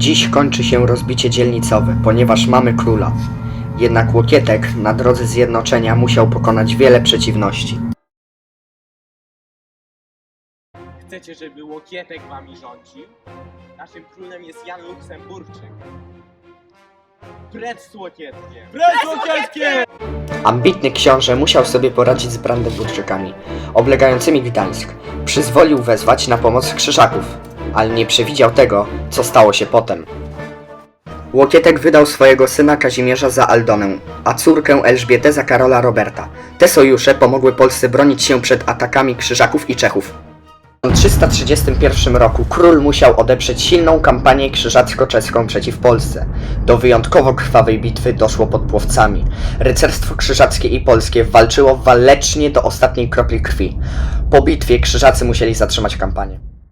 Dziś kończy się rozbicie dzielnicowe, ponieważ mamy króla. Jednak Łokietek na drodze zjednoczenia musiał pokonać wiele przeciwności. Chcecie, żeby Łokietek wami rządził? Naszym królem jest Jan Luksemburczyk. Precz z Łokietkiem! Precz z Łokietkiem! Ambitny książę musiał sobie poradzić z Brandenburczykami, oblegającymi Gdańsk. Przyzwolił wezwać na pomoc Krzyżaków, ale nie przewidział tego, co stało się potem. Łokietek wydał swojego syna Kazimierza za Aldonę, a córkę Elżbietę za Karola Roberta. Te sojusze pomogły Polsce bronić się przed atakami Krzyżaków i Czechów. W 331 roku król musiał odeprzeć silną kampanię krzyżacko-czeską przeciw Polsce. Do wyjątkowo krwawej bitwy doszło pod Płowcami. Rycerstwo krzyżackie i polskie walczyło walecznie do ostatniej kropli krwi. Po bitwie krzyżacy musieli zatrzymać kampanię.